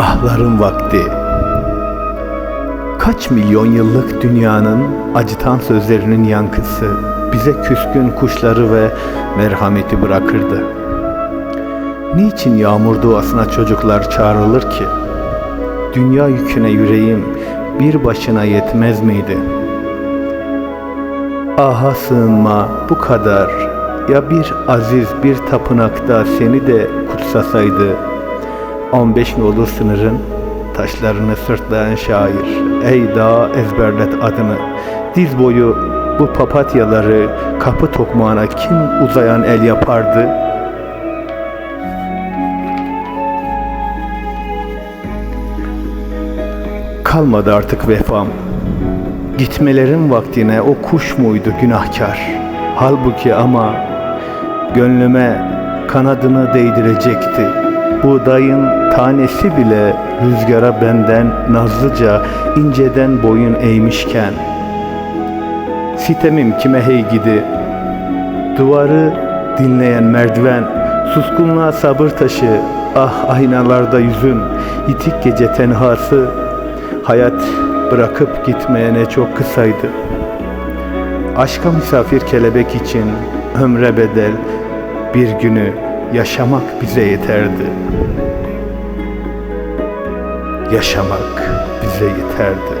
Sabahların vakti Kaç milyon yıllık dünyanın acıtan sözlerinin yankısı bize küskün kuşları ve merhameti bırakırdı. Niçin yağmur duasına çocuklar çağrılır ki? Dünya yüküne yüreğim bir başına yetmez miydi? Aha sığınma bu kadar. Ya bir aziz bir tapınakta seni de kutsasaydı 15 nolu sınırın taşlarını sırtlayan şair Ey dağ ezberlet adını. Diz boyu bu papatyaları kapı tokmağına kim uzayan el yapardı? Kalmadı artık vefam. Gitmelerin vaktine o kuş muydu günahkar? Halbuki ama gönlüme kanadını değdirecekti Buğdayın tanesi bile rüzgara benden nazlıca inceden boyun eğmişken. Sitemim kime hey gidi? Duvarı dinleyen merdiven Suskunluğa sabır taşı. Ah aynalarda yüzün Yitik gece tenhası. Hayat bırakıp gitmeye ne çok kısaydı. Aşka misafir kelebek için ömre bedel bir günü yaşamak bize yeterdi. Yaşamak bize yeterdi.